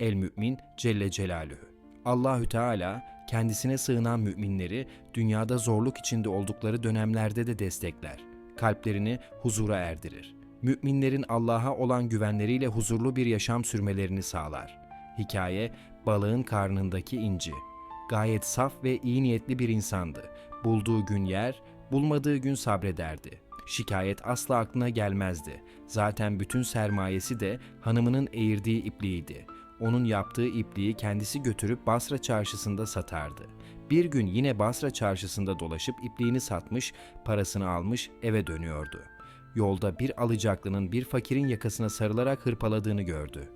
El Mümin Celle Celaluhu. Allahü Teala kendisine sığınan müminleri dünyada zorluk içinde oldukları dönemlerde de destekler. Kalplerini huzura erdirir. Müminlerin Allah'a olan güvenleriyle huzurlu bir yaşam sürmelerini sağlar. Hikaye balığın karnındaki inci. Gayet saf ve iyi niyetli bir insandı. Bulduğu gün yer, bulmadığı gün sabrederdi. Şikayet asla aklına gelmezdi. Zaten bütün sermayesi de hanımının eğirdiği ipliğiydi. Onun yaptığı ipliği kendisi götürüp Basra çarşısında satardı. Bir gün yine Basra çarşısında dolaşıp ipliğini satmış, parasını almış eve dönüyordu. Yolda bir alacaklının bir fakirin yakasına sarılarak hırpaladığını gördü.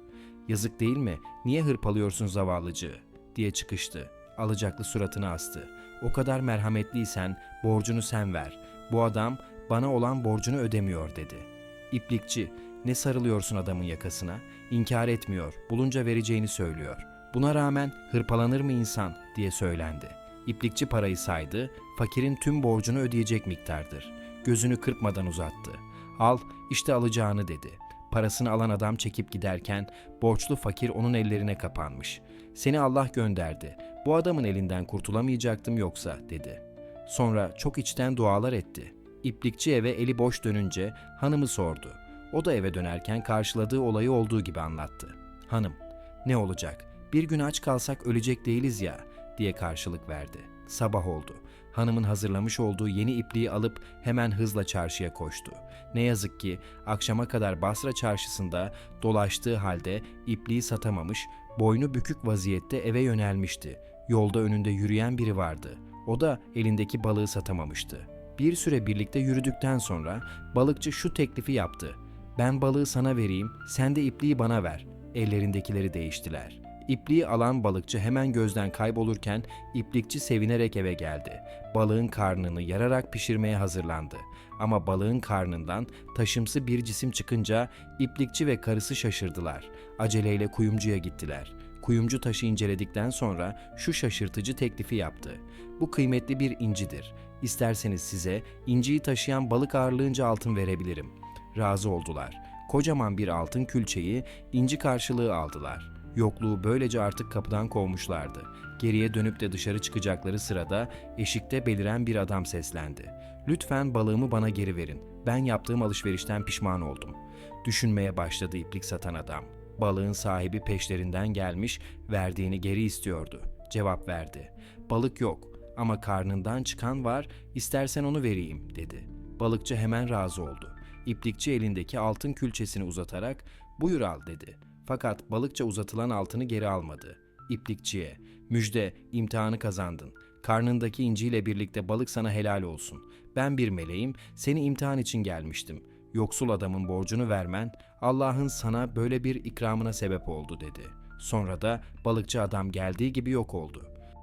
Yazık değil mi? Niye hırpalıyorsun zavallıcığı? diye çıkıştı. Alacaklı suratını astı. O kadar merhametliysen borcunu sen ver. Bu adam bana olan borcunu ödemiyor dedi. İplikçi, ne sarılıyorsun adamın yakasına? İnkar etmiyor, bulunca vereceğini söylüyor. Buna rağmen hırpalanır mı insan diye söylendi. İplikçi parayı saydı, fakirin tüm borcunu ödeyecek miktardır. Gözünü kırpmadan uzattı. Al, işte alacağını dedi. Parasını alan adam çekip giderken borçlu fakir onun ellerine kapanmış. Seni Allah gönderdi. Bu adamın elinden kurtulamayacaktım yoksa dedi. Sonra çok içten dualar etti. İplikçi eve eli boş dönünce hanımı sordu. O da eve dönerken karşıladığı olayı olduğu gibi anlattı. Hanım, ne olacak? Bir gün aç kalsak ölecek değiliz ya diye karşılık verdi. Sabah oldu. Hanımın hazırlamış olduğu yeni ipliği alıp hemen hızla çarşıya koştu. Ne yazık ki akşama kadar Basra çarşısında dolaştığı halde ipliği satamamış, boynu bükük vaziyette eve yönelmişti. Yolda önünde yürüyen biri vardı. O da elindeki balığı satamamıştı. Bir süre birlikte yürüdükten sonra balıkçı şu teklifi yaptı. Ben balığı sana vereyim, sen de ipliği bana ver. Ellerindekileri değiştiler. İpliği alan balıkçı hemen gözden kaybolurken iplikçi sevinerek eve geldi. Balığın karnını yararak pişirmeye hazırlandı. Ama balığın karnından taşımsı bir cisim çıkınca iplikçi ve karısı şaşırdılar. Aceleyle kuyumcuya gittiler. Kuyumcu taşı inceledikten sonra şu şaşırtıcı teklifi yaptı. Bu kıymetli bir incidir. İsterseniz size inciyi taşıyan balık ağırlığınca altın verebilirim. Razı oldular. Kocaman bir altın külçeyi inci karşılığı aldılar. Yokluğu böylece artık kapıdan kovmuşlardı. Geriye dönüp de dışarı çıkacakları sırada eşikte beliren bir adam seslendi. Lütfen balığımı bana geri verin. Ben yaptığım alışverişten pişman oldum. Düşünmeye başladı iplik satan adam. Balığın sahibi peşlerinden gelmiş, verdiğini geri istiyordu. Cevap verdi. Balık yok ama karnından çıkan var, istersen onu vereyim dedi. Balıkçı hemen razı oldu. İplikçi elindeki altın külçesini uzatarak buyur al dedi. Fakat balıkça uzatılan altını geri almadı. İplikçiye, müjde, imtihanı kazandın. Karnındaki inciyle birlikte balık sana helal olsun. Ben bir meleğim, seni imtihan için gelmiştim. Yoksul adamın borcunu vermen, Allah'ın sana böyle bir ikramına sebep oldu dedi. Sonra da balıkçı adam geldiği gibi yok oldu.